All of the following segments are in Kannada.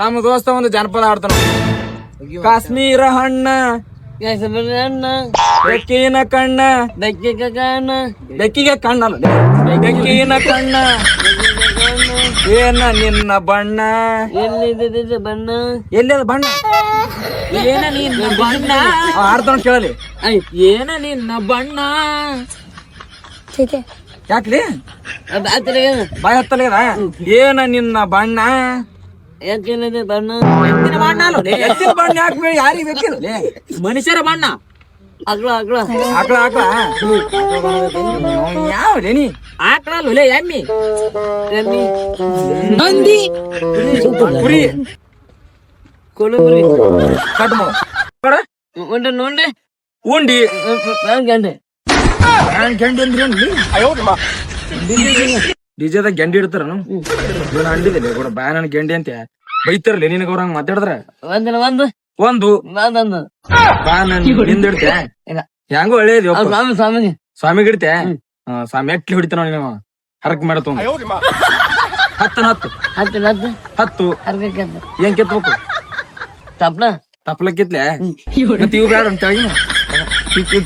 ನಮ್ಮ ದೋಸ್ತ ಒಂದು ಜನಪದ ಆಡ್ತಾನ ಕಾಶ್ಮೀರ ಹಣ್ಣ ಅಣ್ಣ ಬೆಕ್ಕಿನ ಕಣ್ಣ. ಬೆಕ್ಕಿಗೆ ಕಣ್ಣ. ಬೆಕ್ಕಿಗೆ ಕಣ್ಣಲ್ಲ. ಬೆಕ್ಕಿನ ಕಣ್ಣ. ಏನ ನಿನ್ನ ಬಣ್ಣ? ಎಲ್ಲಿದೆ ಬಣ್ಣ? ಎಲ್ಲಿ ಬಣ್ಣ? ಏನ ನಿನ್ನ ಬಣ್ಣ? ಆಡ್ತಾನ ಹಾಡ್ತಾನ ಕೇಳಲಿ. ಏನ ನಿನ್ನ ಬಣ್ಣ? ಯಾಕ್ರಿ? ಬಾಯ್ ಹತ್ತಲ್ಲ ಏನ ನಿನ್ನ ಬಣ್ಣ? ಯಾಕೇನಿದೆ ಬಣ್ಣ ಎತ್ತಿನ ಬಣ್ಣ ಅಲ್ಲ. ಎತ್ತಿನ ಬಣ್ಣ ಯಾರಿ ಯಾರಿಗೆ ಬೇಕಿಲ್ಲ? ಮನುಷ್ಯರ ಬಣ್ಣ ಅಗ್ಳ ಅಗ್ಳ ಆಕಳ ಆಕಳ ಯಾವ ನೀ ಆಕಳ ಲೊಲೆ ಎಮ್ಮಿ ಎಮ್ಮಿ ನಂದಿ ಕುರಿ ಕೊಲುಬುರಿ ಕಟ್ ಮಾಡು ಉಂಡೆ ನೋಂಡೆ ಉಂಡಿ ಗಂಡೆ ಗೆಂಡಿ ಅಂದ್ರೆ ಡಿಜೆದಾಗ ಗೆಂಡಿ ಇಡ್ತಾರ ನಾನು ಅಂಡಿದಿಲ್ಲ ಕೂಡ ಬಾ ನನ್ ಗೆಂಡಿ ಅಂತ. ಬೈತಾರಲ್ಲ ನಿನಗ ಅವ್ರ ಹಂಗ ಮಾತಾಡಿದ್ರ? ಒಂದಿನ ಒಂದು. ಒಂದು? ಒಂದೊಂದು. ಬಾ ನನ್ ಹಿಂದ ಇಡ್ತೆ ಇಲ್ಲ. ಹೆಂಗೋ ಒಳ್ಳೇದಿ ಸ್ವಾಮಿ ಸ್ವಾಮಿ ಸ್ವಾಮಿಗೆ ಸ್ವಾಮಿ ಇಡ್ತೆ ಸ್ವಾಮಿ ಎಟ್ಲಿ ಹೊಡಿತಾನ ನೀನು? ಹರಕ್ ಮಾಡತ್ತ ಹತ್ತನ ಹತ್ತು. ಹತ್ತು ಹತ್ತು. ಹತ್ತು. ಏನ್ ಕೆತ್ತಬೇಕು ತಪ್ಲ ತಪ್ಲ ಕಿತ್ಲೆ? ಮತ್ತೆ ಇವು ಬೇಡ ಅಂತ ಹೇಳಿ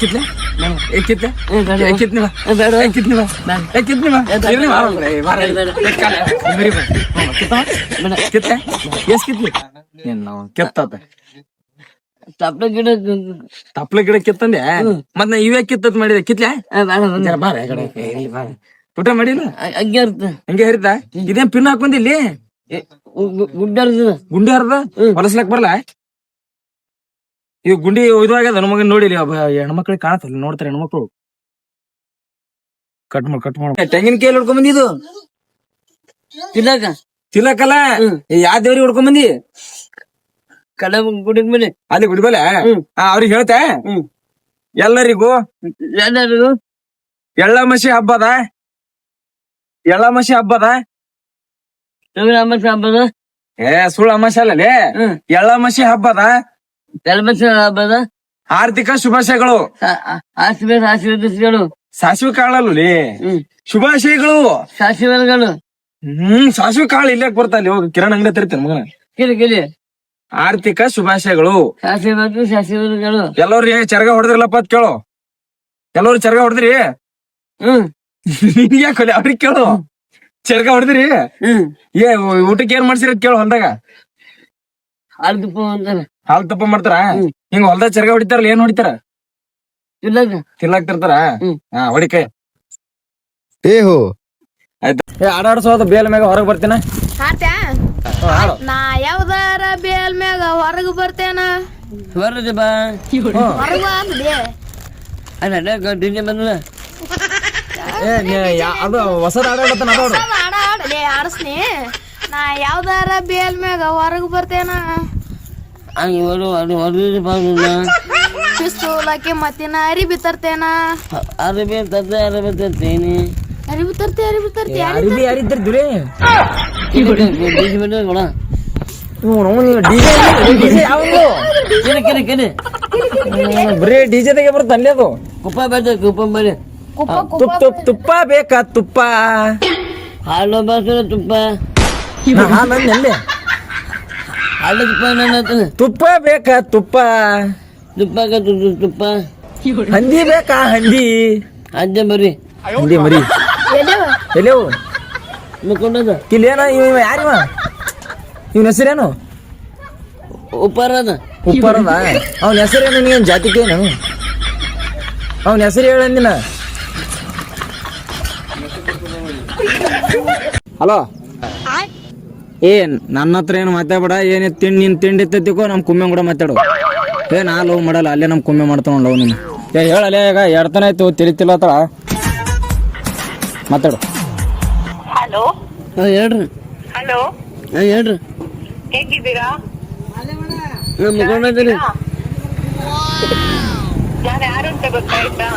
ಕಿತ್ಲೆ? ಕಿತ್ತಾತ ತಪ್ಪಲ ಗಿಡ ತಪ್ಲ ಗಿಡ ಕಿತ್ತಂದೆ? ಮತ್ ನಾ ಇವೇ ಕಿತ್ತತ್ ಮಾಡಿದೆ? ಕಿತ್ಲೆ? ಬಾರ ಕಡೆ. ಊಟ ಮಾಡಿಲ್ಲ? ಹಂಗೆ ಹಂಗೆ ಹರಿತ? ಇದೇನ್ ಪಿನ್ ಹಾಕೊಂದಿಲ್ಲಿ ಗುಂಡಿ ಹರ್ದ? ಹೊಲಸ್ಲಕ್ ಬರಲ್ಲ ಇವ್ ಗುಂಡಿ ಇದಾಗ್ಯದ ನಮಗ ನೋಡಿ ಒಬ್ಬ ಹೆಣ್ಮಕ್ಳಿಗೆ ಕಾಣತ್ತಲ್ಲ ನೋಡ್ತಾರೆ ಹೆಣ್ಮಕ್ಳು. ಕಟ್ ಮಾಡ್ ಕಟ್ ಮಾಡ. ತೆಂಗಿನಕಾಯಿ ಹೊಡ್ಕೊಂಡ್ ಬಂದಿದು ತಿನ್ನಕ? ತಿಲಕಲ್ಲ ಯಾವ ದೇವ್ರಿಗೆ ಹೊಡ್ಕೊಂಡ್ ಬಂದಿ? ಕಡೆ ಗುಡಿಗ್ ಮನೆ ಅಲ್ಲಿ ಗುಡಿಬಲ್ಲ ಅವ್ರಿಗೆ ಹೇಳ್ತೆ. ಎಲ್ಲರಿಗೂ? ಎಲ್ಲರಿಗೂ? ಎಳ್ಳ ಮಸಿ ಹಬ್ಬದ? ಎಳ್ಳ ಮಸಿ ಹಬ್ಬದ? ಅಮ್ಮಸ ಹಬ್ಬದ? ಏ ಸುಳ್ಳು ಅಮಾಸೆ ಅಲ್ಲೇ ಹ್ಮ್. ಎಳ್ಳ ಮಸಿ ಹಬ್ಬದ? ಹಬ್ಬದ ಆರ್ಥಿಕ ಶುಭಾಶಯಗಳು. ಆಶೀರ್ವಾದ ಆಶೀರ್ವದಿಸಿಗಳು. ಸಾಸಿವೆ ಕಾಳಲ್ಲಿ ಶುಭಾಶಯಗಳು. ಸಾಸಿವೆಗಳು ಹ್ಮ್ ಸಾಸಿವೆ ಕಾಳು ಇಲ್ಲೇ ಬರ್ತಾನೆ ಹೋಗಿ ಕಿರಣ್ ಅಂಗಡಿ ತರಿತೇನೆ ಮಗನ. ಕಿರಿ ಕಿರಿ. ಆರ್ಥಿಕ ಶುಭಾಶಯಗಳು. ಶಾಸನಗಳು ಎಲ್ಲವ್ರು ಏ ಚರಗ ಹೊಡೆದ್ರಲ್ಲಪ್ಪ ಅಂತ ಕೇಳು. ಎಲ್ಲರೂ ಚರಗ ಹೊಡೆದ್ರಿ? ಹ್ಮ್. ನಿನ್ಗೆ ಯಾಕೆ? ಅವ್ರಿಗೆ ಕೇಳು. ಚರಗ ಹೊಡೆದ್ರಿ? ಹ್ಮ್. ಏ ಊಟಕ್ಕೆ ಏನ್ ಮಾಡ್ಸಿರೋದ್ ಕೇಳು ಹೊಲ್ದಾಗ ಅರ್ಧಪ್ಪ ಅಂತಾರ. ಹಾಲ್ ತಪ್ಪ ಮಾಡ್ತಾರ? ಹಿಂಗ ಹೊಲ್ದಾಗ ಚರ್ಗ ಹೊಡಿತಾರಲ್ಲ ಏನ್ ಹೊಡಿತಾರ? ತಿನ್ಲಾಕ್. ತರ್ತಾರ. ಹಾ ಹೊಡಿಕೆ. ಏಹೋ ಆಯ್ತು. ಏ ಆಡಾಡ್ಸೋದು ಬೇಲ್ ಮ್ಯಾಗ ಹೊರಗ್ ಬರ್ತೀನ. ನಾ ಯಾವ್ದಾರ ಬೇಲ್ ಮ್ಯಾಗ ಹೊರಗ್ ಬರ್ತೇನ? ಬರ್ರಿ ಬಾ. ಹೊರಗ ಅಲ್ಲ ಡಿಜೆ ಏ ಯಾ- ಅದು ಹೊಸದ ಆಡಾಡತ್ತ ಆಡಲೇ ಆಡಸ್ನಿ. ನಾ ಯಾವ್ದಾರ ಬೇಲ್ ಮ್ಯಾಗ ಹೊರಗೆ ಬರ್ತೇನ? ಹಂಗೆ ಹೊರ ಹೊರಗೆ ಪಿಸ್ತೂಲಕ್ಕೆ ಮತ್ತಿನ ಅರಿಬಿ ತರ್ತೇನ? ಅರಿ ತದ್ದೆ ಅರಿ ತರ್ತೀನಿ. ಅರಿ ತರ್ತಿ ಅರಿಬಿ ತರ್ತಿ ಅರಿಬಿ ಯಾರಿದ್ದರು ದುರೇ ಡಿಜೆ ಬರೀ ಡಿಜೆದಾಗೆ ಬರುತ್ತೆ ಅಲ್ಲೇ ಅದು. ಕುಪ್ಪ ಬೇಡ ಕುಪ್ಪ ಬೇಡ ತುಪ್ಪ ತುಪ್ಪ ತುಪ್ಪ ಬೇಕಾ ತುಪ್ಪ? ಹಾಲು ಬಸ್ ತುಪ್ಪ. ನಾ ಹಾಲ್ ಅಂದ್ನೆ ಅಲ್ಲೇ. ಹಾಲು ತುಪ್ಪ ನನ್ನ ತುಪ್ಪ ಬೇಕಾ ತುಪ್ಪ? ತುಪ್ಪ ತುಪ್ಪ ಹಂದಿ ಬೇಕಾ ಹಂದಿ? ಅಜ್ಜ ಮರಿ. ಹಂದಿ ಮರಿ. ಎಲ್ಲವ ಎಲ್ಲೇವು ಮುಕ್ಕೊಂಡದ. ಇಲ್ಲೇನ ಇವ ಯಾರಿವ? ಇವನ ಹೆಸರೇನು? ಉಪ್ಪಾರದ ಉಪ್ಪಾರದ ಅವನ ಹೆಸರೇನು ನೀನು? ಜಾತಿಕೇನು? ಅವನ ಹೆಸರು ಹೇಳಂದಿನ ಹಲೋ. ಏ ನನ್ನ ಹತ್ರ ಏನು ಮಾತಾಡಬೇಡ. ಏನೇ ತಿಂಡಿ ನಿನ್ ತಿಂಡಿ ತತ್ತಿಕೋ ನಮ್ ಕುಮ್ಮೆ ಕೂಡ ಮಾತಾಡು. ಏ ನಾ ಲವ್ ಮಾಡಲ್ಲ ಅಲ್ಲೇ ನಮ್ ಕುಮ್ಮೆ ಮಾಡ್ತಾವ ಲವ್ ನೀನು. ಏ ಹೇಳಲ್ಲ ಈಗ ಎಡ್ತನ ಆಯ್ತು ತಿರುತಿಲ್ಲತ್ತಳ ಮಾತಾಡು. ಹಲೋ? ಹೇಳ್ರಿ. ಹಲೋ? ಹೇಳ್ರಿ. ಹೇಗಿದ್ದೀರಾ? ನಾ ಮುಕ್ಕೊಂಡದ್ರಿ ನಾನು ಯಾರು ಅಂತ ಗೊತ್ತಾಯ್ತಾ?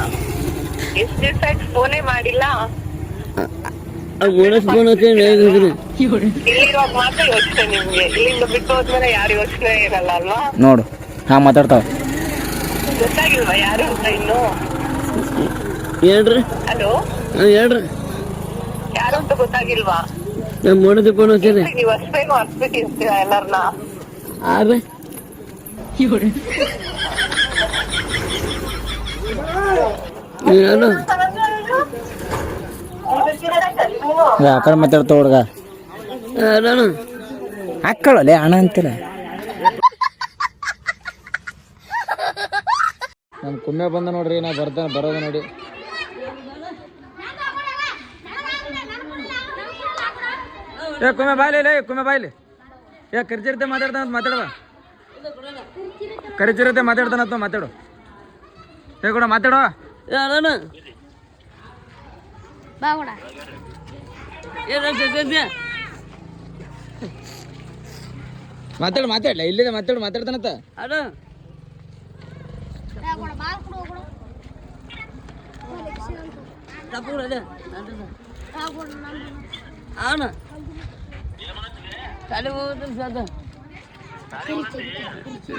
ಎಷ್ಟ್ ದಿವಸ ಆಯ್ತು ಫೋನೇ ಮಾಡಿಲ್ಲ? ಓಡಿಸ್ಕೊಂಡು ಹೇಳಿದ್ರಿ ಇಲ್ಲಿರುವಾಗ ಮಾತ್ರ ಯೋಚನೆ ನಿಮ್ಗೆ ಇಲ್ಲಿಂದ ಬಿಟ್ಟು ಹೋದ್ಮೇಲೆ ಯಾರು ಯೋಚನೆ ಇರಲ್ಲ ಅಲ್ವಾ ನೋಡು ಹಾ ಮಾತಾಡ್ತಾವ. ಗೊತ್ತಾಗಿಲ್ವಾ ಯಾರು ಅಂತ ಇನ್ನು ಹೇಳ್ರಿ. ಹಲೋ? ಹಾ ಹೇಳ್ರಿ. ಯಾರು ಅಂತ ಗೊತ್ತಾಗಿಲ್ವಾ? ನಮ್ಮ ಮೊಡದ ಫೋನ್ ಹಚ್ಚಿದೆ ನೀವು ಅಷ್ಟೇನು ಅರ್ಸ್ಬಿಟ್ಟಿರ್ತೀರ ಎಲ್ಲರನ್ನ ಆದ್ರೆ? ಏನು ಆ ಕಡೆ ಮಾತಾಡ್ತಾ ಹುಡುಗ. ಹಾಕೊಳ್ಳಲೆ ಹಣ ಅಂತಿಲ್ಲ ನಮ್ಮ ಕುಮ್ಮೆ ಬಂದ ನೋಡ್ರಿ ನಾ ಬರ್ತ ಬರೋದು ನೋಡಿ. ಏ ಕುಮ್ಮೆ ಬಾಯ್ಲಿ ಲೇ ಕುಮ್ಮೆ ಬಾಯ್ಲಿ. ಏ ಕರ್ಚಿರತೆ ಮಾತಾಡ್ತಾನಂತ ಮಾತಾಡುವ ಕರಿಚಿರತೆ ಮಾತಾಡ್ತಾನಂತ ಮಾತಾಡು. ಏ ಕೂಡ ಮಾತಾಡೋ? ಯಾರಣ್ಣ ಬಾ ಕೂಡ ಏನಾಗ್ತೈತೆ ಮಾತಾಡು ಮಾತಾಡ್ಲ? ಇಲ್ಲಿದೆ ಮಾತಾಡು ಮಾತಾಡ್ತಾನಂತ. ಅಣ್ಣ ತಪ್ಪು ಕೂಡ ಅದೇ ಅಣ್ಣ ತಲೆ ಹೋಗುತ್ತೆ ಸಾಕ.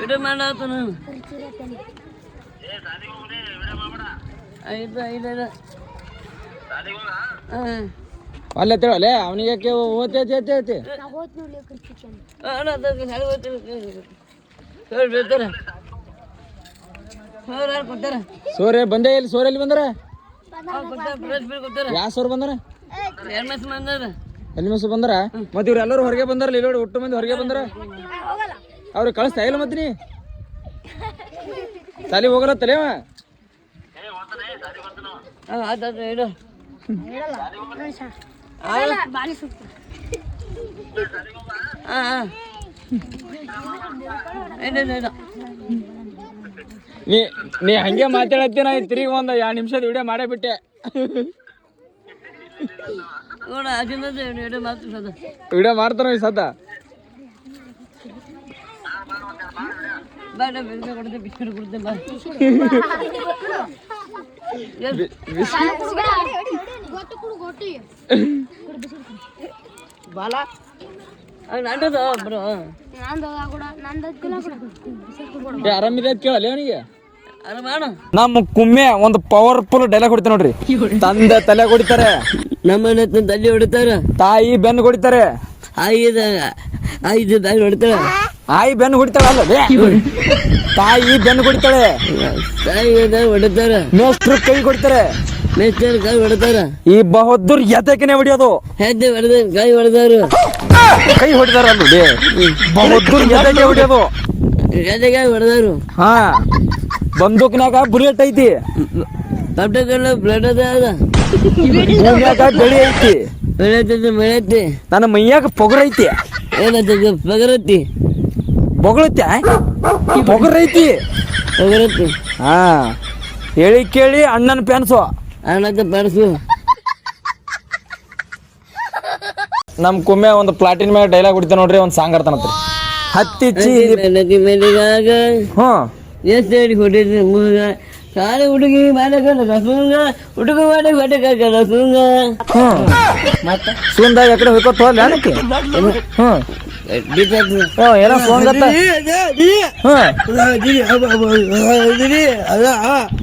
ವಿಡಿಯೋ ಮಾಡಾತ ನಾನು. ಐದು ಐದು ಐದು. ಹಾಂ ಅಲ್ಲೇ ತಿಳಲೆ ಅವನಿಗೆ ಯಾಕೆ ಓದ್ತಿ ಐತಿ ಐತಿ ಬಂದೇ ಇಲ್ಲಿ ಸೋರೆ ಎಲ್ಲಿ ಬಂದಾರ? ಯಾವ ಸೋರ್ ಬಂದಾರ? ಬಂದಾರ. ಎಲ್ಲಿ ಮಸ್ ಬಂದಾರ? ಮತ್ತೆ ಇವ್ರು ಎಲ್ಲರೂ ಹೊರಗೆ ಬಂದಾರಲ್ಲ ಇಲ್ಲಿ ನೋಡಿ ಒಟ್ಟು ಮಂದಿ ಹೊರಗೆ ಬಂದಾರ. ಅವ್ರಿಗೆ ಕಳಿಸ್ತಾ ಇಲ್ಲ ಮತ್ತೆ ನೀ? ಸಾಲಿ ಹೋಗಲ್ಲ ನೀ ನೀ ಹಂಗೆ ಮಾತಾಡತ್ತೀನ ನಾ ತಿರುಗಿ ಒಂದು ಎರಡು ನಿಮಿಷದ ವಿಡಿಯೋ ಮಾಡೇ ಬಿಟ್ಟೆ. ವಿಡಿಯೋ ಮಾಡ್ತಾರ ಈ ಸತ ಬೇಡ ಬೆಂಕಿ ಕೊಡ್ತೆ ಬಿಸ್ಕಿಟ್ ಕೊಡ್ತೆ ಬಾ ಬಿ- ಬಿಸಿ ಹಂಗೆ ನಂಟದ ಬ್ರೋ. ಆರಾಮಿದೆ ಕೇಳಲ್ಲ ಅವನಿಗೆ? ನಮ್ಮ ಕುಮ್ಮೆ ಒಂದು ಪವರ್ಫುಲ್ ಡೈಲಾಗ್ ಹೊಡಿತಾರೆ ನೋಡ್ರಿ. ತಂದೆ ತಲೆ ಹೊಡಿತಾರೆ. ನಮ್ಮ ತಲೆ ಹೊಡಿತಾರೆ. ತಾಯಿ ಬೆನ್ನು ಹೊಡಿತಾರೆ. ಐದು ಐದು ತಾಯಿ ಹೊಡಿತಾರ ಆಯಿ ಬೆನ್ನು ಹೊಡಿತಾಳೆ ಅಲ್ಲ ಲೇ. ತಾಯಿ ಬೆನ್ನು ಹೊಡಿತಾಳೆ. ತಾಯಿ ಹೊಡಿತಾರ ಮೇಷ್ಟ್ರು ಕೈ ಕೊಡ್ತಾರೆ. ಮೇಸ್ಟರ್ ಕೈ ಹೊಡಿತಾರ ಈ ಬಹದ್ದೂರ್ ಎದಕ್ಕನೆ ಹೊಡಿಯೋದು? ಹೆಜ್ಜೆ ಹೊಡೆದ ಕೈ ಹೊಡೆದಾರು ಕೈ ಹೊಡಿತಾರ ಅಲ್ಲಿ ಬಹದ್ದೂರ್ ಎದಕ್ಕೆ ಹೊಡಿಯೋದು? ಹೆಜ್ಜೆ ಕೈ ಹೊಡೆದಾರು ಹಾ. ಬಂದೂಕ್ನಾಗ ಬುಲೆಟ್ ಐತಿ. ಕಟ್ಟಕ್ಕೆಲ್ಲ ಬ್ಲಡ್ ಅದ ಭೂಮ್ಯಾಗ ಬೆಳಿ ಐತಿ? ಬೆಳೆ ಬೆಳೆತಿ ನನ್ನ ಮೈಯಾಗ ಪೊಗರ ಐತಿ. ಏನತ್ತದ ಪೊಗರ ಬೊಗಳೈತಿ ಪೊಗರ್ ಐತಿ ಬೊಗರೈತಿ. ಹಾ. ಹೇಳಿ ಕೇಳಿ ಅಣ್ಣನ ಪೆನ್ಸು ಅನ್ನತ್ತ ಪೆನ್ಸು ನಮ್ಮ ಕುಮ್ಮೆ ಒಂದು ಪ್ಲಾಟಿನ ಮ್ಯಾಗ ಡೈಲಾಗ್ ಹೊಡಿತಾನ ನೋಡ್ರಿ ಒಂದು ಸಾಂಗ್ ಆಡ್ತಾನತ್ರಿ ಹತ್ತಿ ಚೀ ಬೆಳಗ್ಗೆ ಬೆಳಿಗಾಗ ಹ್ಮ್ ಎಷ್ಟು ಹೇಳಿ ಹೊಡಿದ್ರಿ ಮುಗ? ಕಾಲ ಹುಡುಗಿ ಮಾಡಕಲ್ಲ ರಸೂಂಗ ಹುಡುಗ ಮಾಡಕ್ ಹೊಟ್ಟೆಕಾಗ ರಸೂಂಗ ಹ್ಞೂ ಮತ್ತೆ? ಸುಂದ ಎಕಡೆ ಹೋಯ್ಕೋತ ಹೋಗ್ಲಿ ಹ್ಮ್ ಏನೋ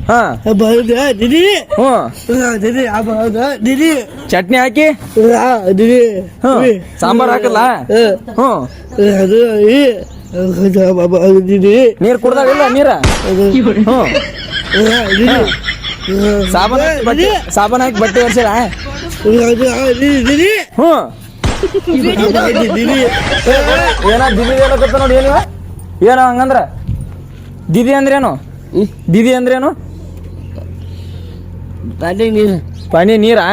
ಹಾ. ಹ್ಮ್ ಚಟ್ನಿ ಹಾಕಿ? ಸಾಂಬಾರ್ ಹಾಕಲ್ಲ? ಹ್ಮ್ ನೀರ್ ಕುಡ್ದಾಗಿಲ್ಲ ನೀರ? ಹ್ಮ್ ಸಾಬನ್ ಸಾಬನ್ ಹಾಕಿ ಬಟ್ಟೆ ಒರ್ಸಿರ? ಹ್ಮ್ ಏನ ದಿದಿ ಹೇಳಕತ್ತ ನೋಡಿ ಏನಿವ ಏನೋ ಹಂಗಂದ್ರ ದಿದಿ ಅಂದ್ರೇನು ದಿದಿ ಅಂದ್ರೇನು ಪಾನಿ ನೀರು ಪಾನಿ ನೀರಾ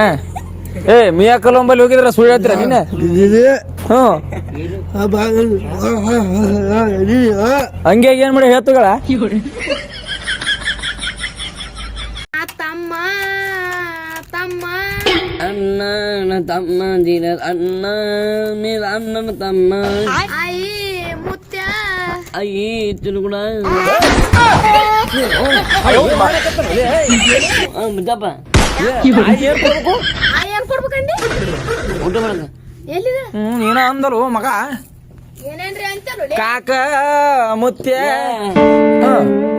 ಏ ಮಿಯಾ ಕಲಂಬಲ್ಲಿ ಹೋಗಿದ್ರ ಸುಳ್ಳು ಹೇಳ್ತೀರ ನೀನೆ ಹ್ಞೂ ಹಂಗೆ ಏನ್ ಮಾಡಿ ಹೇಳ್ತುಗಳ ಆ ತಮ್ಮ ತಮ್ಮ ಅಣ್ಣ ತಮ್ಮ ದಿನ ಅಣ್ಣ ಮೇಲೆ ಅಣ್ಣನ ತಮ್ಮ. ಮುತ್ಯ. ಅಯ್ಯಿ ತಿರುಗುಡ ಊಟ ಮಾಡಕ ಎಲ್ಲಿದೆ? ನೀನ ಅಂದರು ಮಗ. ಕಾಕ ಮುತ್ಯ.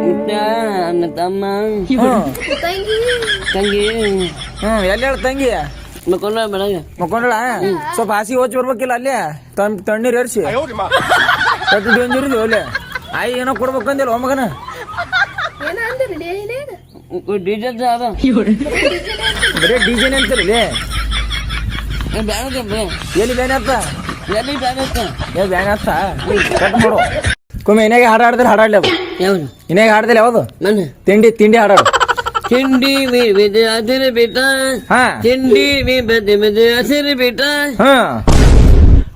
ಮುತ್ತ ಅಣ್ಣ ತಮ್ಮ. ತಂಗಿ. ತಂಗಿ. ಹ್ಮ್ ಎಲ್ಲಿ ಹೇಳ ತಂಗಿ? ಮಕ್ಕೊಂಡ ಬೆಳಗ್ಗೆ ಮಕ್ಕೊಂಡಳ ಸ್ವಲ್ಪ ಹಾಸಿ ಹೋಚ್ ಬರ್ಬೇಕಿಲ್ಲ ಅಲ್ಲೇ? ತಣ್ ತಣ್ಣೀರ್ ಎರ್ಸಿ ಕಟ್ಟು ಡೇಂಜರ್ ಇದೆ ಅಲ್ಲೇ. ಆಯಿ ಏನೋ ಕೊಡ್ಬೇಕಂದಿಲ್ಲ ಓ ಮಗನ? ಅದ ಬರೀ ಡಿಜೆನ್ ಅಂತೀರಿ ಎಲ್ಲಿ ಬ್ಯಾನ್ ಅತ್ತ? ಎಲ್ಲಿ ಬ್ಯಾಡ ಏ ಬ್ಯಾನ್ ಕಟ್ ಮಾಡು. ಕೊಮ್ಮೆ ಇನ್ನಾಗ ಹಾಡು ಹಾಡಿದ್ರೆ ಹಾಡಾಡ್ಲಿ ಅದು. ಯಾವ್ದು? ಇನ್ನಾಗ ಹಾಡ್ದಿಲ್ಲ ಯಾವುದು? ನನ್ನ ತಿಂಡಿ ತಿಂಡಿ ಹಾಡಾಡು. ತಿಂಡಿ ಮೀ ಬೆದೆ ಹಸಿರು ಬೇಟ ಹಾ. ತಿಂಡಿ ಮೀ ಬೆದೆ ಬೆದೆ ಹಸಿರು ಬೇಟ ಹಾ.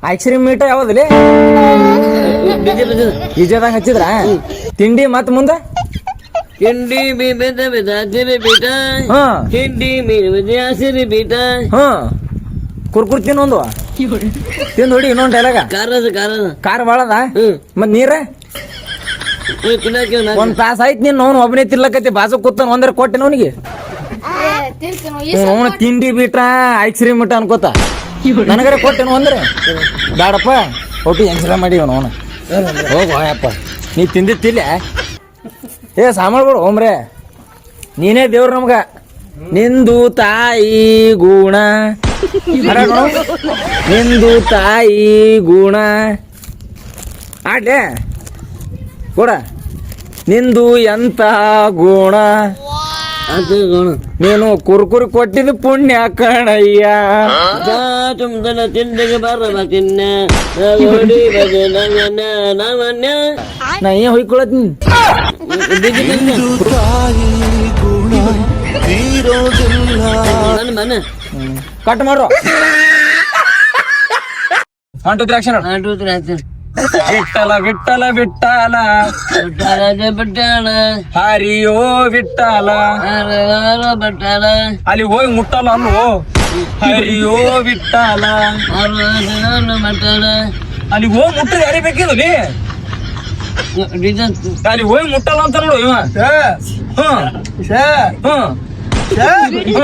ಐಸ್ ಕ್ರೀಮ್ ಮೀಟ ಯಾವ್ದಲ್ಲಿ ಈಜದಾಗ ಹಚ್ಚಿದ್ರ? ತಿಂಡಿ ಮತ್ ಮುಂದೆ? ತಿಂಡಿ ಮೀ ಬೆದೆ ಬೆದೆ ಹಸಿರು ಬಿಟ್ಟ ಹಾ. ತಿಂಡಿ ಮೀ ಬೆದೆ ಹಸಿರು ಬಿಟ್ಟ ಹಾ. ಕುರ್ಕುರ್ ತಿನ್ನೊಂದು ತಿಂದು ಹೊಡಿ ಇನ್ನೊಂದು ಡೈಲಾಗ ಕಾರದ ಕಾರದ ಕಾರ್ ಬಾಳದ? ಮತ್ ನೀರ? ಒಂದ್ ತಾಸ ಆಯ್ತು ನೀನ್ ಅವ್ನು ಒಬ್ಬನೇ ತಿನ್ಲಕತ್ತಿ ಬಾಜು ಕೂತಾನ ಒಂದರ ಕೊಟ್ಟೆ ಅವನಿಗೆ ಅವನು ತಿಂಡಿ ಬಿಟ್ರ ಐಸ್ ಕ್ರೀಮ್ ಬಿಟ್ಟ ಅನ್ಕೋತ. ನನಗರೆ ಕೊಟ್ಟೆನು ಅಂದ್ರೆ? ಬೇಡಪ್ಪ ಒಟ್ಟು ಎಂಜಲ ಮಾಡಿ ಅವನು. ಅವನು ಹೋಗಪ್ಪ ನೀ ತಿಂದಿತ್ತಿಲ್ಲ ಏ ಸಾಮಾನುಗಳು ಹೋಮ್ರೆ. ನೀನೇ ದೇವ್ರು ನಮ್ಗ. ನಿಂದು ತಾಯಿ ಗುಣ. ನಿಂದು ತಾಯಿ ಗುಣ. ಆಡ್ಲೆ ಕೊಡ. ನಿಂದು ಎಂತ ಗುಣ? ಅದು ನೋಡು ನೀನು ಕುರ್ಕುರಿ ಕೊಟ್ಟಿದ್ದು ಪುಣ್ಯ ಕಣಯ್ಯ. ತುಂಬನ ತಿಂದಿಗೆ ಬರಬ ತಿನ್ನ. ನವನ ನವನ್ಯ ನಾ ಏನ್ ಹೊಯ್ಕೊಳತ್ತೀನಿ ಕಟ್ ಮಾಡ್ರು. ಆಂಟು ದ್ರಾಕ್ಷ ಆಂಟು ಹಾಕ್ತೀನಿ ವಿಟ್ಟಲ ವಿಟ್ಟಲ ವಿಟ್ಟಲ ಬಟ್ಟಾಳ ಬಟ್ಟಾಳ ಹರಿಯೋ ವಿಟ್ಟಲ ಹಾರ ಬಟ್ಟಾಳ ಅಲ್ಲಿ ಹೋಗಿ ಮುಟ್ಟಲ್ಲ ಅಲ್ಲು ಹರಿಯೋ ವಿಟ್ಟಲ ಹಾರ ಬಟ್ಟಾಳ ಅಲ್ಲಿ ಹೋಗಿ ಮುಟ್ಟದ ಯಾರಿಗೆ ಬೇಕಿದ್ದು ನೀ ಡಿಸೈನ್ ಅಲ್ಲಿ ಹೋಗಿ ಮುಟ್ಟಲ್ಲ ಅಂತ ನೋಡು ಇವ ಹ್ಮ್ ಹ್ಮ್ ಹ್ಮ್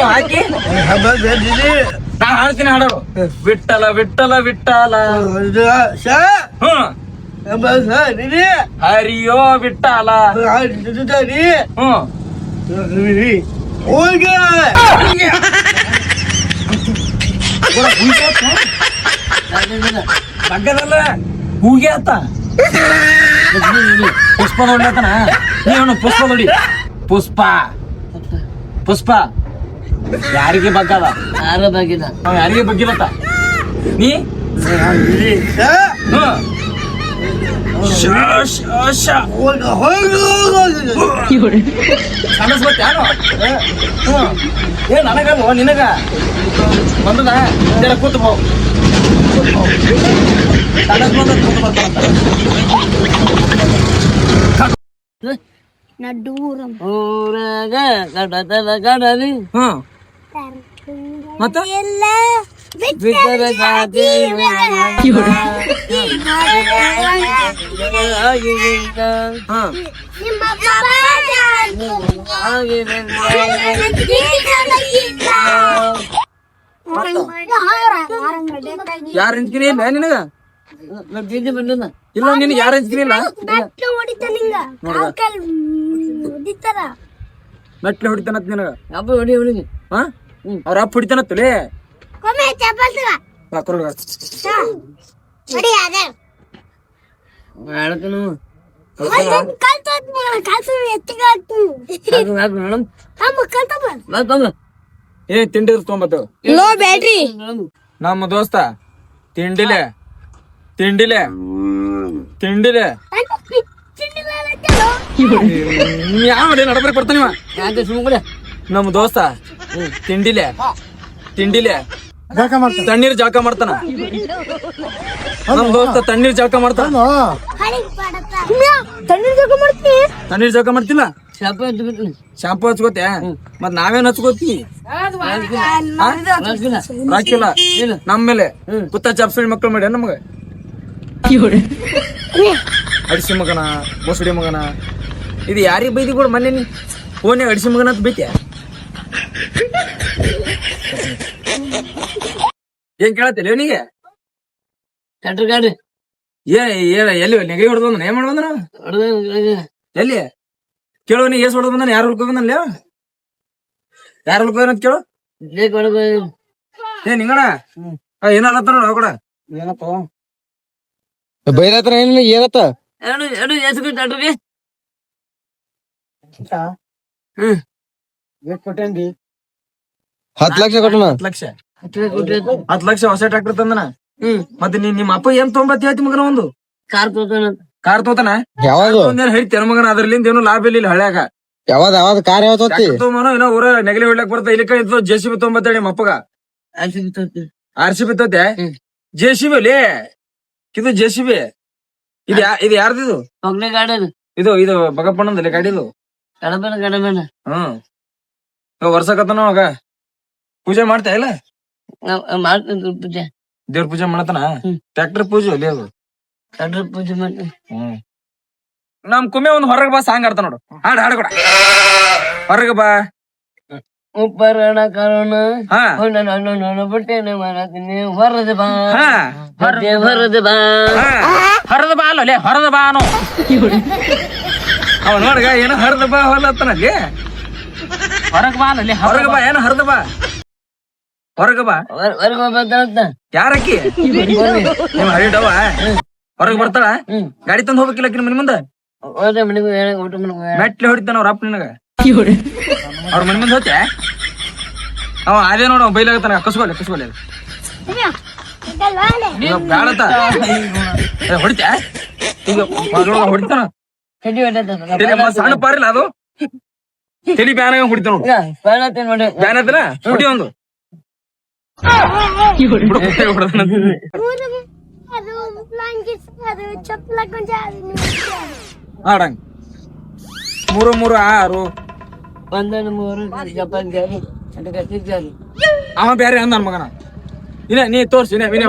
ಹಾಕಿ ನಾ ಹಾಡ್ತೀನಿ ಹಾಡೋರು. ವಿಟ್ಟಲ ವಿಟ್ಟಲ ಹ್ಮ್. ಹರಿಯೋ ಹ್ಮ್. ಬಗ್ಗದಲ್ಲ ಹೂಗೆ ಆತ. ಪುಷ್ಪ ನೋಡ್ಲತ್ತನ ನೀನು ಪುಷ್ಪ ನೋಡಿ. ಪುಷ್ಪ. ಪುಷ್ಪ. ಯಾರಿಗೆ ಬಗ್ಗದ ಯಾರ ಬಗ್ಗಿದ ನಾವ್ ಯಾರಿಗೆ ಬಗ್ಗಿಲತ್ತ ನೀ? ಹ್ಮ್ ಶ, ಶ, ಶ. ಅನ್ನಿಸ್ಬತ್ತೇನು? ಹ್ಮ್. ಏ ನನಗಲ್ವ ನಿನಗ? ಬಂದದ? ಜರ ಕೂತು ಬೋ. ನಡ್ಡೂರಂ ಊರಾಗ ಗಡದ ಕಡಲಿ ಹ್ಮ್ ಮತ್ತ? ಯಾರ ಅಂಜಿಕೆ ಇಲ್ಲ ನಿನಗ ಇಲ್ಲ ನಿನಗೆ ಯಾರ ಅಂಜಿಕೆ ಇಲ್ಲ ಮೆಟ್ಲು ಹೊಡಿತಾನತ್ ನಿನಗ ಅಪ್ಪ ಹೊಡಿ ಹೊಡಿ ಹಾ ಅವ್ರ ಅಪ್ಪ ಹೊಡಿತಾನತ್ತಲೇ ಒಮ್ಮೆ ಚಪ್ಪಲ್ಸುವ ಬಾಕ್ರೋಡ್ಗ ಹೊಡಿ ಅದೇ. ಹೇಳ್ತಾನು ಕಲ್ತು ಕಲ್ಸು ಎತ್ತಿಗೆ ಹಾಕ್ತೀನಿ ಮೇಡಮ್ ನಮ್ಮ ಕಲ್ತಪ್ಪ ಮತ್ತೊಂದು ಏ ತಿಂಡಿ ಲೋ ಬ್ಯಾಟ್ರಿ ನಮ್ಮ ದೋಸ್ತ ತಿಂಡಿಲೆ ತಿಂಡಿಲೆ ತಿಂಡಿಲೆ. ಯಾವ ನಡಬರ್ಕ್ ಬರ್ತಾನಿವ ನಮ್ಮ ದೋಸ್ತ ತಿಂಡಿಲೆ. ತಿಂಡಿಲೆ. ತಣ್ಣೀರ್ ಜಾಕ ಮಾಡ್ತಾನ. ನಮ್ ದೋಸ್ತ ತಣ್ಣೀರ್ ಜಾಕ ಮಾಡ್ತಾನ. ತಣ್ಣೀರ್ ಜೋಗ ಮಾಡ್ತೀನಿ ತಣ್ಣೀರ್ ಜಾಕ ಮಾಡ್ತಿಲ್ಲ? ಶಾಪ ಹಚ್ಕೋತೆ? ಮತ್ ನಾವೇನ್ ಹಚ್ಕೋತಿ? ರಾಕಿಲ್ಲ ನಮ್ಮ ಮೇಲೆ. ಕುತ್ತ ಚಾಪ್ಸಳಿ ಮಕ್ಕಳು ಮಾಡ್ಯ ನಮಗ. ಅಡಿಸಿ ಮಗನ ಬೋಸಡಿ ಮಗನ. ಇದು ಯಾರಿಗೆ ಬೈದಿ ಕೂಡ ಮೊನ್ನೆ ನೀ? ಫೋನ್ಯಾಗ ಅಡಿಸಿ ಮಗನ ಅಂತ ಬೈತ್ಯ? ಏನ್ ಕೇಳತ್ತಿಲ್ಲ ಇವನಿಗೆ ಟ್ಯಾಕ್ಟರ್ ಗಾಡಿ ಏ ಏ ಎಲ್ಲಿ ನೆಗೆ ಹೊಡೆದ ಬಂದನ? ಏನ್ ಮಾಡ್ಬಂದ್ರ ಎಲ್ಲಿ? ಕೇಳು ನೀ ಏಸ್ ಹೊಡೆದ ಬಂದನ? ಯಾರು ಹುಡ್ಕೊ ಬಂದಲ್ಲ ಯಾರು ಹುಡ್ಕೋ ಅಂತ ಕೇಳು. ಏ ನಿಂಗಣ ಏನಲ್ಲತ್ತ ನೋಡ ಕೂಡ ಏನಪ್ಪ? ಬೈರತ್ರ ಏನಿಲ್ಲ ಏನತ್ತ? ಎರಡು ಎರಡು ಎಷ್ಟು ಕೊಟ್ಟಾಡ್ರಿ ಕೊಟ್ಟೇನ್ರಿ ಹತ್ ಲಕ್ಷ ಕೊಟ್ಟಣ. ಹತ್ತು ಲಕ್ಷ. ಹತ್ತು ಲಕ್ಷ ಹೊಸ ಟ್ರ್ಯಾಕ್ಟರ್ ತಂದನ? ಹ್ಮ್. ಮತ್ತೆ ನೀನ್ ನಿಮ್ಮ ಅಪ್ಪ ಏನ್ ತೊಂಬತ್ತಿ ಹೇಳ್ತಿ ಮಗನ ಒಂದು? ಕಾರ್ ತೋತಾನ ಕಾರ್ ತೋತಾನ ಯಾವಾಗ? ಹೇಳ್ತೇನ ಮಗನ ಅದ್ರಲ್ಲಿಂದ ಏನು ಲಾಭ ಇಲ್ಲ ಹಳ್ಯಾಗ. ಯಾವ್ದ ಯಾವ್ದ ಕಾರ್ ತೊಗೊಂಬನ ಏನೋ ಊರ ನೆಗಲಿ ಹೊಡ್ಲಕ್ ಬರ್ತ ಇಲ್ಲಿ ಕೈ ಜೆ ಸಿ ಬಿ ತೊಂಬತ್ತೇಳಿ ನಿಮ್ಮ ಅಪ್ಪಗ. ಆರ್ ಸಿ ಬಿ ತೋತೆ ಜೆ ಸಿ ಬಿ ಲೇ ಇದು ಜೆ ಸಿ ಬಿ ಇದು ಇದು ಯಾರ್ದು ಇದು ಹೊಗ್ಲೆ ಗಾಡಿ ಇದು ಇದು ಬಗಪ್ಪಣ್ಣಂದಲ್ಲಿ ಗಾಡಿ ಇದು ಕಡಬೇನ ಕಡಬೇನ. ಹ್ಮ್. ವರ್ಸಕತ್ತನ ವರ್ಷಕತ್ತನ ಅವಾಗ? ಪೂಜೆ ಮಾಡ್ತಾ ಇಲ್ಲ? ಪೂಜೆ. ದೇವ್ರ ಪೂಜೆ ಮಾಡತನ ಹ್ಮ್. ಟ್ರ್ಯಾಕ್ಟರ್ ಪೂಜೆ ಅಲ್ಲಿ ಅದು? ಕಡ್ರ ಪೂಜೆ ಮಾಡ್ತೀನಿ ಹ್ಮ್. ನಮ್ ಕುಮ್ಮೆ ಒಂದ್ ಹೊರಗ ಬಾ ಸಾಂಗ್ ಆಡ್ತ ನೋಡು. ಹಾಡ್ ಹಾಡ್ ಕೊಡ. ಹೊರಗೆ ಬಾ. ಉಪ್ಪರಣ ಕಾರಣ. ಹಾ. ನಾನು ಅಣ್ಣ ನಾನು ಬಿಟ್ಟೇನೆ ಮಾಡತೀನಿ ಹೊರದ ಬಾ. ಹಾ. ಹೊರದ ಬಾ. ಹಾ. ಹರದ ಬಾ ಅಲ್ಲೇ ಹೊರದ ಬಾ ಅನು. ಅವ ನೋಡ್ಗ ಏನೋ ಹರದ ಬಾ ಹೊಲತ್ತನಲ್ಲಿ ಹೊರಗ್ ಬಾ ಅಲ್ಲೇ ಹೊರಗ ಬಾ. ಏನೋ ಹರದ ಬಾ. ಹೊರಗ ಬಾ. ಹೊರಗೆ ಹೋಗ್ಬೇಕಂತ ಯಾರಕ್ಕಿ? ನಿಮ್ ಹಳಿಡವ ಹೊರಗ್ ಬರ್ತಾಳ? ಗಾಡಿ ತಂದ್ ಹೋಗ್ಬೇಕಿಲ್ಲ ಅಕ್ಕಿ ಮನೆ ಮುಂದೆ? ಹೋದ್ರೆ ಮನೆಗೆ ಹೇಳಕ್ ಊಟ ಮನೆಗೆ ಮೆಟ್ಲೆ ಹೊಡಿತಾನ ಅವ್ರ ಅಪ್ಪ ನಿನಗ ಅವ್ರ ಮನೆ ಮುಂದೆ ಹೋತೆ ಅವ ಅದೇ ನೋಡ ಬೈಲಾಗತ್ತಾನ. ಕಸ್ಕೊಲೆ ಕಸ್ಕೊಲೆ. ಈಗ ಬ್ಯಾಡತ ಏ, ಹೊಡಿತ್ಯಾ? ಈಗ ಮಗಳೊಳಗ ಹೊಡಿತಾನ. ಸಣ್ಣ ಪಾರಿಲ್ಲ ಅದು. ತಲಿ ಬ್ಯಾನಾಗ ಹೊಡಿತಾನ ಬ್ಯಾನ್ ಹೊಡಿ ಒಂದು ಬಿಡು, ಕೈ ಹೊಡ್ದಾನ. ಅದು ಬ್ಲಾಂಕೆಟ್ಸ್ ಅದು ಚಪ್ಪಲ ಕೊಂಚ ಆಡಂಗ್ ಮೂರು ಮೂರು ಆರು ಒಂದೊಂದು ಮೂರು ಜಪಾನ್ ಜಾರಿ ಅದು ಕಟ್ಟಿ ಜಾರಿ ಅವ ಬ್ಯಾರೆ ಅಂದ ನನ್ ಮಗನ ಇನ್ನ ನೀ ತೋರ್ಸಿ ಇನ್ನ ವಿನಯ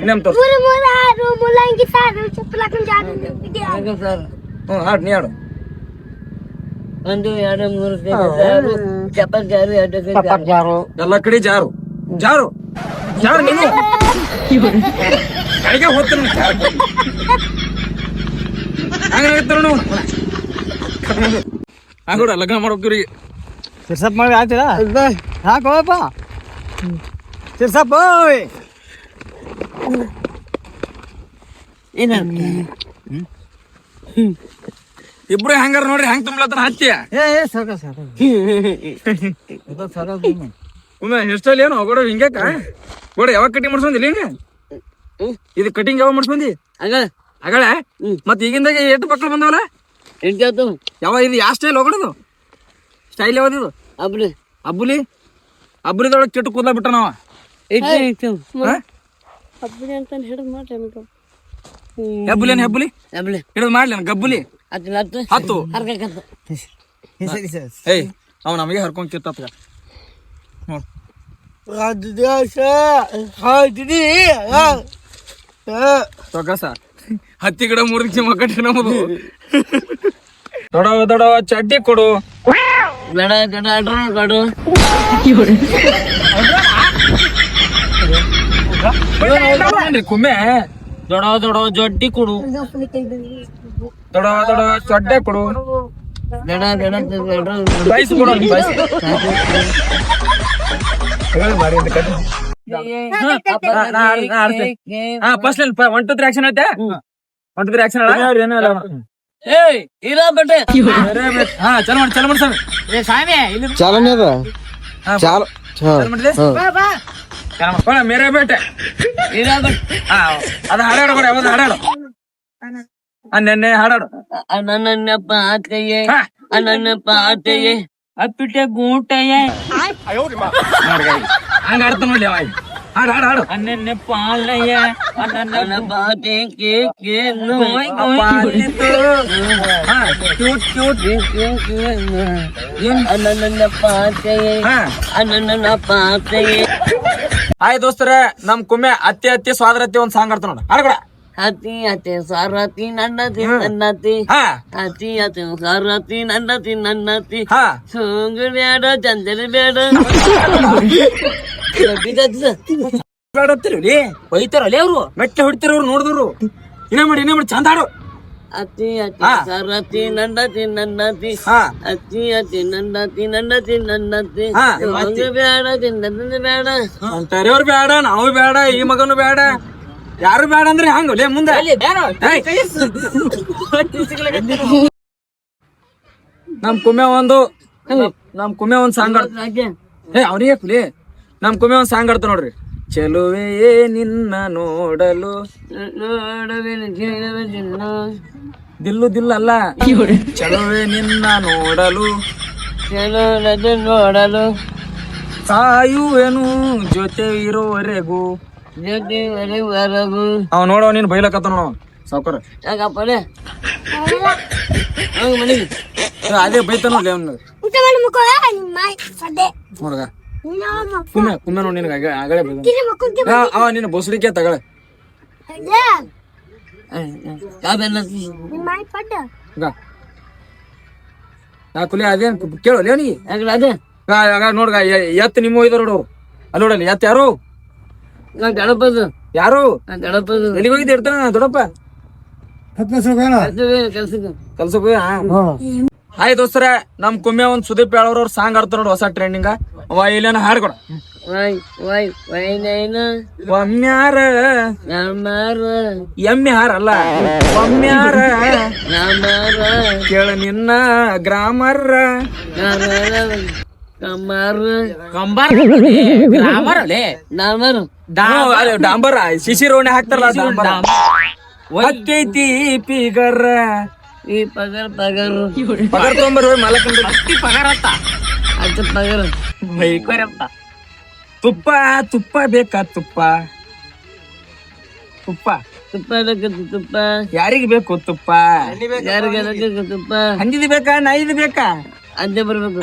ಇನ್ನೇಮ್ ತೋರ್ಸಿ ಮೂರು ಮೂರು ಆರು ಮುಲ್ಲಂಗಿ ಸಾರು ಚಪ್ಪಲ ಕೊಂಚ ಹಾಗೆ ಸರ್ ಹ್ಮ್ ಆಡ್ ನೀ ಆಡು ಒಂದು ಎರಡು ಮೂರು ಜಾರು ಜಪಾನ್ ಜಾರು ಎರಡು ಜಾರು ಎಲ್ಲ ಕಡೆ ಜಾರು ಜಾರು ಜಾರು ನೀನು. ಕಡೆಗೆ ಹೋಗ್ತಾನ ಹಂಗಾಗತ್ತ ನೋಡು. ಹಂಗೋಡ ಲಗ್ನ ಮಾಡೋಕ್ರಿ ಸಿರ್ಸಪ್ ಮಾಡಿ ಆಯ್ತಿಲ್ಲ? ಹಾಕೋಪ್ಪ ಸಿರ್ಸಪ್ಪ ಏನ? ಇಬ್ರು ಹಂಗಾರ ನೋಡ್ರಿ ಹಂಗ ತುಂಬಲತ್ತಾನ ಹತ್ತಿ? ಏ ಏ ಸಾಕ ಸಾಕ ಇದು ಸಾಕ ಒಮ್ಮೆ ಸ್ಟೈಲ್ ಏನು ಗೋಡ ಹಿಂಗ್ಯಾಕ ಗೋಡ ಯಾವಾಗ ಕಟಿಂಗ್ ಮಾಡ್ಸೊಂದಿಲ್ಲ ಹಿಂಗೆ? ಇದು ಕಟಿಂಗ್ ಯಾವಾಗ ಮಾಡ್ಸ್ಕೊಂಡಿ? ಹಂಗ ಅಗಳ ಮತ್ತೆ ಈಗಿಂದಾಗ ಎಷ್ಟು ಮಕ್ಳು ಬಂದವಲ್ಲ? ಎಂಟಾಯ್ತು ಯಾವ ಇದು ಯಾವ ಸ್ಟೈಲ್ ಹೋಗೋದು ಸ್ಟೈಲ್ ಯಾವ್ದು ಇದು? ಅಬ್ಲಿ ಅಬ್ಬುಲಿ ಅಬ್ಬುಲಿದೊಳಗೆ ಕೆಟ್ಟು ಕೂದಲ ಬಿಟ್ಟ ನಾವ? ಹಬ್ಬಡಿ ಅಂತ ಹಿಡಿದು ಮಾಡ್ರಿ ನಮ್ಗೆ ಹೆಬ್ಬುಲಿ ಏನ್ ಹೆಬ್ಬುಲಿ? ಅಬ್ರಿ ಹಿಡಿದು ಮಾಡ್ಲಿ ನನ್ ಗಬ್ಬುಲಿ? ಹತ್ತು ಹತ್ತು. ಏಯ್ ಅವ ನಮಗೆ ಹರ್ಕೊಂಡ್ ಕಿತ್ತತ್ಗ. ನೋಡ್ ತೊಗಸ ಹತ್ತಿ ಗಿಡ ಮುರ್ಗಿ ಮಕ್ಕಳ ನಮ್ಮದು ದೊಡವ ದೊಡವ ಚಡ್ಡಿ ಕೊಡು. ಗಡ ಗಡ ಗಡು ಕುಮ್ಮೆ. ದೊಡವ ದೊಡವ ಜಡ್ಡಿ ಕೊಡು. ದೊಡವ ದೊಡವ ಚಡ್ಡೆ ಕೊಡು. ಗಡ ಗಡ ಗಡ ಬೈಸ್ ಕೊಡು ಅವ್ನಿಗೆ ಬೈಸ್ ಹಾ first one two three action ಐತೆ ಒನ್ ಟು ತ್ರೀ ಆಕ್ಷನ್ ಏಯ್ ಇಲ್ಲ ಬಟ್ಟೆ ಹಾ ಚಲ ಮಾಡಿ ಚಲ ಮಾಡಿ ಸ್ವಾಮಿ ಚಾಲನೆ ಅದ ಚಾಲ ಹಾ ಚಲ ಮಾಡಿದೆ ಹಾ ಮೇರೆ ಬೇಟೆ ಇಲ್ಲ ಬಟ್ಟೆ ಹಾ ಅದು ಹಾಡಾಡು ಕೂಡ ಯಾವ್ದು ಹಾಡಾಡು ಆ ನೆನ್ನೆ ಹಾಡಾಡು ನನ್ನಪ್ಪ ಆತ್ಕಯ್ಯೆ ಹಾ. ನನ್ನಪ್ಪ ಆತಯ್ಯೆ ಅಪ್ಪಿಟ್ಟೆ ಗೂಟಯ್ಯೆ ಹಂಗ ಆಡ್ತ ನೋಡಿ ಅವ ಹಾಡು ಹಾಡು ಹಾಡು ಅನ್ನೆನ್ನೆ ಪಾಲಯ್ಯ ನನ್ನ ಬಾತೆ ಕೇ ಕೇ ಅಪ್ಪ ಅಲ್ಲಿತ್ತು. ಹಾ ಕ್ಯೂಟ್ ಕ್ಯೂಟ್ ನನ್ನ ಪಾತೆಯೇ ಹಾ ನನ್ನ ಪಾತೆಯೇ ಹಾಯ್ ದೋಸ್ತರ ನಮ್ ಕುಮ್ಮೆ ಅತ್ತಿ ಅತ್ತಿ ಸ್ವಾದ್ರತ್ತಿ ಒಂದ್ ಸಾಂಗ್ ಆಡ್ತ ನೋಡು ಹಾಡ್ಕೊಡ ಹತಿ ಹತಿ ಸಾರತಿ ನನ್ನತಿ ನನ್ನತಿ. ಹಾ. ಹತಿ ಹತಿ ಸಾರತಿ ನನ್ನತಿ ನನ್ನತಿ. ಹಾ. ಸೋಂಗು ಬೇಡ ಚಂದನ ಬೇಡ ಬೇಡತ್ತಿರಲಿ ಬೈತಾರಲ್ಲ ಅವ್ರು? ಮೆಟ್ಲೆ ಹೊಡಿತಾರ ಅವ್ರು ನೋಡಿದ್ರು? ಇನ್ನೇ ಮಾಡಿ ಇನ್ನೇ ಮಾಡಿ ಚಂದ ಹಾಡು ಅತಿ ಅತಿ. ಸರತಿ ನಂದತಿ ನನ್ನತಿ. ಹಾ. ಅತಿ ಅತಿ ನಂದತಿ ನಂದತಿ ನನ್ನತಿ. ಹಾ. ಹಂಗ ಬೇಡ ತಿಂದ ಬೇಡ ಅಂತವ್ರು ಬೇಡ ನಾವು ಬೇಡ ಈ ಮಗನು ಬೇಡ ಯಾರು ಬೇಡ ಅಂದ್ರೆ ಹಂಗ ಲೇ ಮುಂದೆ. ನಮ್ ಕುಮೆ ಒಂದು ನಮ್ ಕುಮೆ ಒಂದ್ ಸಾಂಗ್ ಏ ಅವ್ರಿಗೆ ಕುಲಿ ನಮ್ ಕುಮೆ ಒಂದ್ ಸಾಂಗ್ ಆಡ್ತ ನೋಡ್ರಿ. ಚೆಲುವೆ ನಿನ್ನ ನೋಡಲು. ದಿಲ್ಲು ದಿಲ್ಲ ಅಲ್ಲ. ಚಲುವೇ ನಿನ್ನ ನೋಡಲು. ನೋಡಲು. ಸಾಯುವೆನು ಜೊತೆ ಇರೋವರೆಗೂ. ಅವ್ ನೋಡೋ ನೀನ್ ಬೈಲಕತ್ತ ನೋಡೋ ಸಾವುಕಾರ. ಅದೇ ಬೈತಾನ ನೋಡ್ಲಿ ಅವ್ನ. ನೋಡ್ಗ. ನೀನು ಮ- ಕುಮ್ಮೆ ಕುಮ್ಮೆ ನೋಡಿ ನಿನಗೆ ಆಗ- ಆಗಲೇ ಬೈದ ಕಿರಿ ಮಕ್ಕೊಂತಿ ಅವ ನಿನ್ನ ಬೊಸಡಿಕೆ ತಗಳೆ. ಕುಲಿ ಅದೇನ್ ಕೇಳು ಅದೇ. ನೋಡ್ಗ ಎತ್ ನಿಮ್ಮ ಹೋಯ್ತಾರ ನೋಡು. ಅಲ್ಲಿ ನೋಡಲ್ಲಿ ಎತ್ ಯಾರು? ನಾ ದಡಪದು ಯಾರು? ನಾ ದಡಪದು ಎಲ್ಲಿಗೆ ಹೋಗಿದ್ದೆ ಇರ್ತಾನ ದೊಡ್ಡಪ್ಪ. ಕೆಲ್ಸಕ್ಕೆ. ಕೆಲ್ಸಕ್ಕೆ ಹಾಯ್ ದೋಸ್ತರ ನಮ್ ಕುಮ್ಮೆ ಒಂದ್ ಸುದೀಪ್ ಹೇಳೋರ್ ಸಾಂಗ್ ಆಡ್ತಾರ ನೋಡಿ ಹೊಸ ಟ್ರೆಂಡಿಂಗ ಅವ ಇಲ್ಲೇನ ಹಾಡ್ಕೊಡ ವೈ ವೈ ವೈ ನೈನ. ಒಮ್ಮ್ಯಾರ ನಮ್ಮಾರ. ಎಮ್ಮೆ ಹಾರ ಅಲ್ಲ ಒಮ್ಮ್ಯಾರ ನಮ್ಮಾರ. ಕೇಳ ನಿನ್ನ ಗ್ರಾಮರ್ ಕಮ್ಮಾರ ಕಂಬಾರ್? ನಾಮಾರು ಡಾಂಬರ್. ಶಿಶಿ ರೋಣೆ ಹಾಕ್ತಾರಲ್ಲ ಡಾಂಬರ್. ಒಕ್ಕೈತಿ ಪಿಗರ್ ಈ ಪಗರ್ ಪಗರ್. ಪಗಾರ ತೊಗೊಂಬರ್ ಮಲಕಂಡ ಪಗರ್ ಅತ್ತ ಪಗರ್. ತುಪ್ಪ ತುಪ್ಪ ಬೇಕಾ ತುಪ್ಪ? ತುಪ್ಪ. ತುಪ್ಪ ತುಪ್ಪ? ಯಾರಿಗ್ ಬೇಕು ತುಪ್ಪ? ಯಾರಿಗೆ ತುಪ್ಪ? ಹಂದಿದ್ ಬೇಕಾ ನಾಯಿದ್ ಬೇಕಾ? ಅದೇ ಬರ್ಬೇಕು.